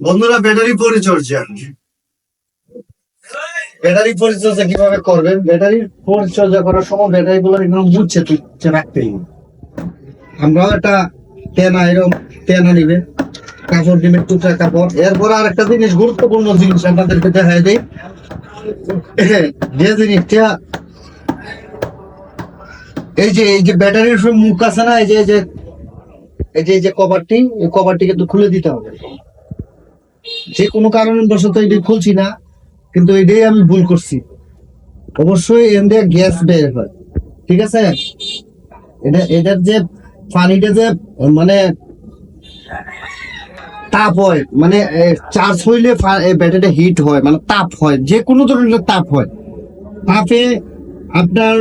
বন্ধুরা ব্যাটারি পরিচর্যা। ব্যাটারি পরিচর্যা কীভাবে করবেন? ব্যাটারি পরিচর্যা করার সময় ব্যাটারি গুলো এগুলো মুছে তুচ্ছে রাখতেই। আমরাও একটা তেনা এরকম তেনা নিবে কাপড় দিবেন টুকরা কাপড়। এরপর আর একটা জিনিস, গুরুত্বপূর্ণ জিনিস আপনাদেরকে দেখা দেয় যে জিনিসটা এই যে এই যে ব্যাটারির মুখ আছে না, এই যে এই যে এই যে কভারটি এই কভারটি কিন্তু খুলে দিতে হবে। যে কোনো কারণে বশত এটি খুলছি না, কিন্তু এটাই আমি ভুল করছি। অবশ্যই এর দিয়ে গ্যাস বের হয়, ঠিক আছে? এটা, এটার যে পানিটা যে মানে তাপ হয় মানে চার্জ হইলে ব্যাটারিটা হিট হয় মানে তাপ হয়, যে কোনো ধরনের তাপ হয়। তাপে আপনার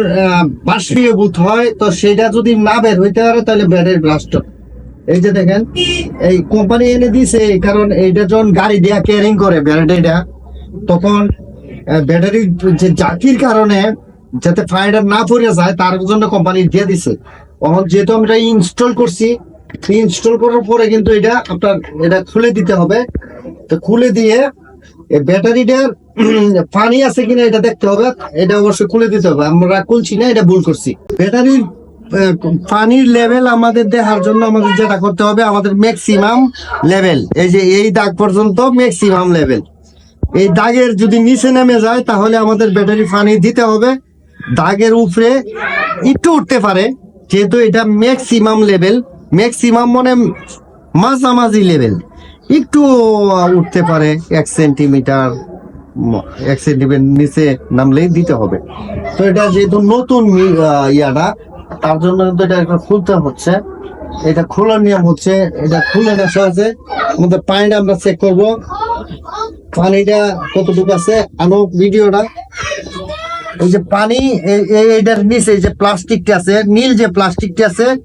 বাষ্পীভূত হয়, তো সেটা যদি না বের হইতে পারে, তাহলে ব্যাটারি ব্লাস্ট হয় এই যে দেখেন, এই কোম্পানি এনে দিছে কারণ এইটা যখন গাড়ি দিয়া ক্যারিং করে ব্যাটারিটা তখন ব্যাটারি যে জাকির কারণে যাতে ফায়ারটা না পড়ে যায়, তার জন্য কোম্পানি দিয়ে দিছে। এখন যেহেতু আমরা ইনস্টল করছি ইনস্টল করার পরে কিন্তু এটা আপনার, এটা খুলে দিতে হবে। তো খুলে দিয়ে এই ব্যাটারিটার পানি আছে কিনা এটা দেখতে হবে। এটা অবশ্যই খুলে দিতে হবে। আমরা খুলছি না, এটা ভুল করছি। ব্যাটারির পানির লেভেল আমাদের দেখার জন্য আমাদের যেটা করতে হবে, আমাদের ম্যাক্সিমাম লেভেল এই যে এই দাগ পর্যন্ত ম্যাক্সিমাম লেভেল এই দাগের যদি নিচে নেমে যায়, তাহলে আমাদের ব্যাটারি পানি দিতে হবে। দাগের উপরে একটু উঠতে পারে, যেহেতু এটা ম্যাক্সিমাম লেভেল ম্যাক্সিমাম মানে মাঝামাঝি লেভেল একটু উঠতে পারে, এক সেন্টিমিটার এক সেন্টিমিটার নিচে নামলেই দিতে হবে। তো এটা যেহেতু নতুন ইয়াটা তার জন্য কিন্তু এটা একটা খুলতে হচ্ছে। এটা খোলার নিয়ম হচ্ছে, এটা খুলে নেশা আছে আমাদের পানিটা আমরা চেক করব। পানিটা কতটুকু আছে? আনো ভিডিওটা। এই যে পানি, এই- এই- এইটার নিচে যে প্লাস্টিকটা আছে, নীল যে প্লাস্টিকটা আছে,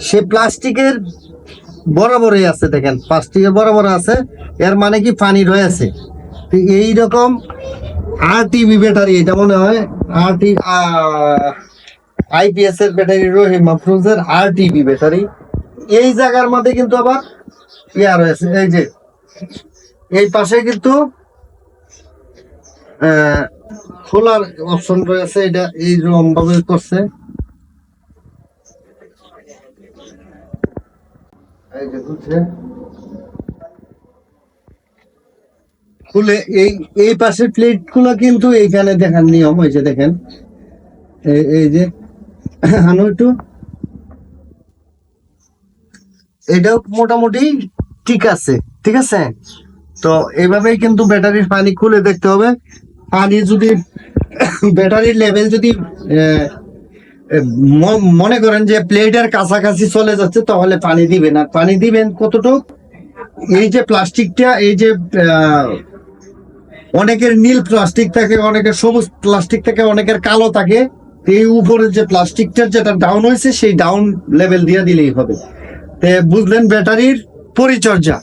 সে প্লাস্টিকের বরাবরই আছে দেখেন, প্লাস্টিকের বরাবর আছে। এর মানে কি? পানি রয়েছে। তো এইরকম আর টিভি ব্যাটারি এটা মনে হয়। আর টি আইপিএস এর ব্যাটারি রহিম মাফরুজের আর টিভি ব্যাটারি এই জায়গার মধ্যে কিন্তু আবার ইয়া রয়েছে এই যে, এই পাশে কিন্তু খোলার অপশন রয়েছে। এটা এই রকম ভাবে করছে। খুলে এই এই পাশের প্লেটগুলো কিন্তু এইখানে দেখার নিয়ম হয়েছে দেখেন। এই যে আনো একটু। এটাও মোটামুটি ঠিক আছে ঠিক আছে? তো এইভাবেই কিন্তু ব্যাটারির পানি খুলে দেখতে হবে। পানি যদি, ব্যাটারির লেভেল যদি মনে করেন যে প্লেটের কাছাকাছি চলে যাচ্ছে, তাহলে পানি দিবেন। আর পানি দিবেন কতটুক? এই যে প্লাস্টিকটা, এই যে অনেকের নীল প্লাস্টিক থাকে, অনেকের সবুজ প্লাস্টিক থাকে, অনেকের কালো থাকে। এই উপরে যে প্লাস্টিকটার যেটা ডাউন হয়েছে, সেই ডাউন লেভেল দিয়ে দিলেই হবে। বুঝলেন ব্যাটারির পরিচর্যা।